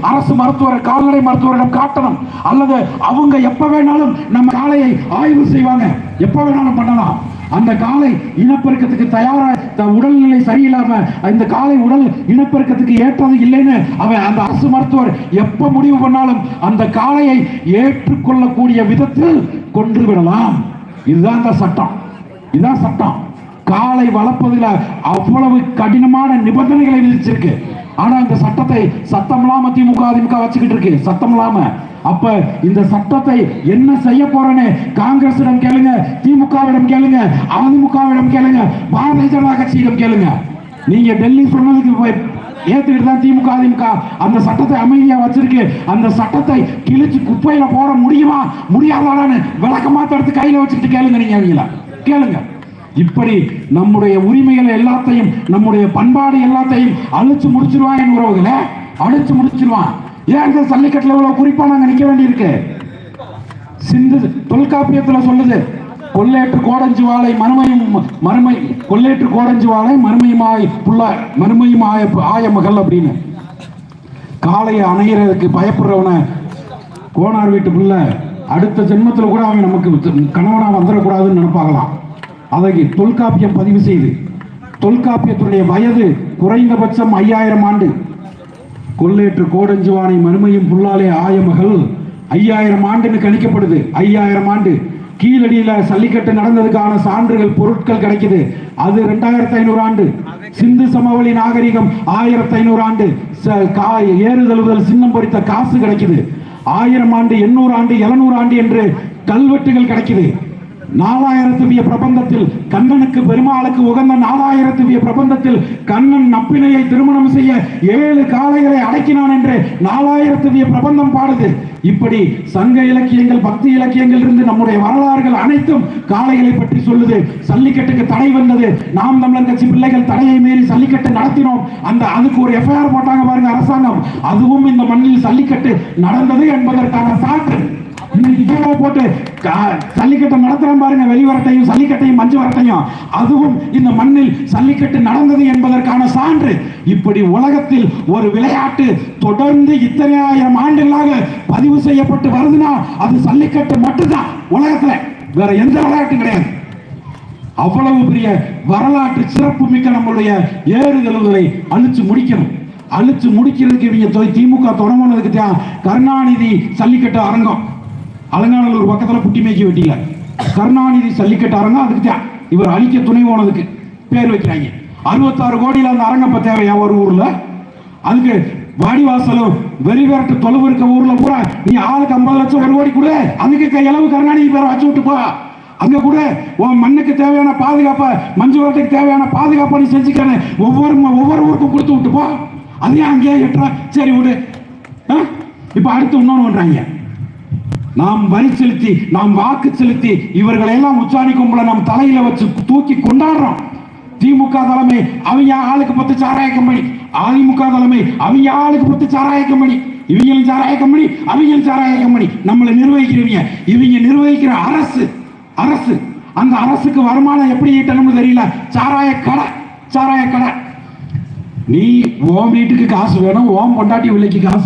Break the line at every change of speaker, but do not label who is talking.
அரசு மருத்துவர் கால்நடை மருத்துவரிடம் காட்டணும். அல்லது அவங்க எப்ப வேணாலும் நம்ம காளையை ஆய்வு செய்வாங்க. எப்ப வேணாலும் பண்ணலாம். அந்த காளை இனப்பெருக்கத்துக்கு தயாரா உடல்நிலை சரியில்லாம இந்த காளை உடல் இனப்பெருக்கத்துக்கு ஏற்றது இல்லைன்னு அவன் அந்த அரசு மருத்துவர் எப்ப முடிவு பண்ணாலும் அந்த காளையை ஏற்றுக்கொள்ளக்கூடிய விதத்தில் கொன்று விடலாம். இதுதான் அந்த சட்டம். இதுதான் சட்டம். காளை வளர்ப்பதில் அவ்வளவு கடினமான நிபந்தனைகளை விதிச்சிருக்கு. ஆனா இந்த சட்டத்தை சத்தம் இல்லாம திமுக அதிமுக வச்சுக்கிட்டு இருக்கு. சத்தம் இல்லாம. அப்ப இந்த சட்டத்தை என்ன செய்ய போறேன்னு காங்கிரசிடம் கேளுங்க திமுகவிடம் கேளுங்க அதிமுகவிடம் கேளுங்க பாரதிய ஜனதா கட்சியிடம் கேளுங்க. நீங்க டெல்லி சொன்னதுக்கு போய் ஏத்துக்கிட்டு தான் திமுக அதிமுக அந்த சட்டத்தை அமைதியா வச்சிருக்கு. அந்த சட்டத்தை கிழிச்சு குப்பையில போட முடியுமா? முடியாதான்னு விளக்கமா தடுத்து கையில வச்சுக்கிட்டு கேளுங்க நீங்க அவங்கள. கேளுங்க. இப்படி நம்முடைய உரிமைகள் எல்லாத்தையும் நம்முடைய பண்பாடு எல்லாத்தையும் அழிச்சு முடிச்சிருவான் என் உறவுகளை. அழிச்சு முடிச்சிருவான். ஏன் இந்த சல்லிக்கட்டில் இவ்வளவு குறிப்பா நாங்க நிக்க வேண்டியிருக்கு? சிந்து தொல்காப்பியத்துல சொல்லுது கொள்ளேற்று கோடஞ்சு வாழை மறுமையும் மறுமை கொள்ளேற்று கோடஞ்சு வாழை மறுமையுமாய் புள்ள மறுமையும் ஆய ஆய மகள் அப்படின்னு. காளையை அணையிறதுக்கு பயப்படுறவனை கோனார் வீட்டு புள்ள அடுத்த ஜென்மத்தில் கூட அவன் நமக்கு கணவனாக வந்துடக்கூடாதுன்னு நினைப்பாங்களாம். அதை தொல்காப்பியம் பதிவு செய்து தொல்காப்பியத்துடைய வயது குறைந்தபட்சம் ஐயாயிரம் ஆண்டு. கொள்ளேற்று கோடஞ்சுவானை மறுமையும் புல்லாலே ஆயமகள் ஐயாயிரம் ஆண்டுன்னு கணிக்கப்படுது. ஐயாயிரம் ஆண்டு. கீழடியில சல்லிக்கட்டு நடந்ததுக்கான சான்றுகள் பொருட்கள் கிடைக்குது. அது ரெண்டாயிரத்தி ஐநூறு ஆண்டு. சிந்து சமவெளி நாகரிகம் ஆயிரத்தி ஐநூறு ஆண்டு. ச- கா- ஏறுதழுதல் சின்னம் பொறித்த காசு கிடைக்குது. ஆயிரம் ஆண்டு எண்ணூறு ஆண்டு எழுநூறு ஆண்டு என்று கல்வெட்டுகள் கிடைக்குது. நாலாயிரத்துவிய பிரபந்தத்தில் கண்ணனுக்கு பெருமாளுக்கு உகந்த நாலாயிரத்துவிய பிரபந்தத்தில் கண்ணன் நப்பினையை திருமணம் செய்ய ஏழு காளைகளை அடக்கினான் என்று நாலாயிரத்துவிய பிரபந்தம் பாடுது. இப்படி சங்க இலக்கியங்கள் பக்தி இலக்கியங்கள் இருந்து நம்முடைய வரலாறுகள் அனைத்தும் காளைகளை பற்றி சொல்லுது. சல்லிக்கட்டுக்கு தடை வந்தது. நாம் தமிழர் கட்சி பிள்ளைகள் தடையை மீறி சல்லிக்கட்டு நடத்தினோம். அந்த அதுக்கு ஒரு எஃப்ஐஆர் போட்டாங்க பாருங்க அரசாங்கம். அதுவும் இந்த மண்ணில் சல்லிக்கட்டு நடந்தது என்பதற்கான சான்று. போட்டு சல்லிக்கட்டை நடத்துறோம் பாருங்க வெளிவரத்தையும் சல்லிக்கட்டையும் மஞ்சு வரட்டையும். அதுவும் இந்த மண்ணில் சல்லிக்கட்டு நடந்தது என்பதற்கான சான்று. இப்படி உலகத்தில் ஒரு விளையாட்டு தொடர்ந்து இத்தனை ஆயிரம் ஆண்டுகளாக பதிவு செய்யப்பட்டு வருதுன்னா அது சல்லிக்கட்டு மட்டும்தான். உலகத்துல வேற எந்த விளையாட்டும் கிடையாது. அவ்வளவு பெரிய வரலாற்று சிறப்பு மிக்க நம்மளுடைய ஏறுதழுதலை அழிச்சு முடிக்கணும். அழிச்சு முடிக்கிறதுக்கு இவங்க திமுக தொடங்கினதுக்கு தான் கருணாநிதி சல்லிக்கட்டு அரங்கம். அலங்காநல்லூர் பக்கத்தில் புட்டி மேய்க்க வெட்டியில கருணாநிதி சல்லிக்கட்டு அரங்கம் அதுக்கு தான். இவர் அழிக்க துணை போனதுக்கு பேர் வைக்கிறாங்க. அறுபத்தாறு கோடியில் அந்த அரங்கப்ப தேவையா ஒரு ஊரில்? அதுக்கு வாடிவாசலும் வெறிவரட்டு தொலைவு இருக்க ஊரில் பூரா நீ ஆளுக்கு ஐம்பது லட்சம் ஒரு கோடி கொடு. அதுக்கு க- இளவு கருணாநிதி பேரை வச்சு விட்டு போ. அங்க கூட உன் மண்ணுக்கு தேவையான பாதுகாப்பை மஞ்சு வரட்டுக்கு தேவையான பாதுகாப்பை நீ செஞ்சுக்கிறேன் ஒவ்வொரு ம- ஒவ்வொரு ஊருக்கும் கொடுத்து விட்டு போ. அதையும் அங்கேயே எட்டுறா சரி விடு. ஆ? அடுத்து இன்னொன்று பண்ணுறாங்க நாம் வரி செலுத்தி நாம் வாக்கு செலுத்தி இவர்களை எல்லாம் உச்சாணி கும்பல நம் தலையில வச்சு தூக்கி கொண்டாடுறோம். திமுக தலைமை அவங்க ஆளுக்கு பத்து சாராய கம்பெனி. அதிமுக தலைமை அவங்க ஆளுக்கு பத்து சாராய கம்பெனி. இவங்களும் சாராய கம்பெனி அவங்களும் சாராய கம்பெனி. நம்மளை நிர்வகிக்கிறவங்க இவங்க நிர்வகிக்கிற அரசு அரசு. அந்த அரசுக்கு வருமானம் எப்படி ஈட்டணும்னு தெரியல. சாராய கடை சாராய கடை. நீ ஓம் வீட்டுக்கு காசு வேணும் ஓம் பொண்டாட்டி விலைக்கு காசு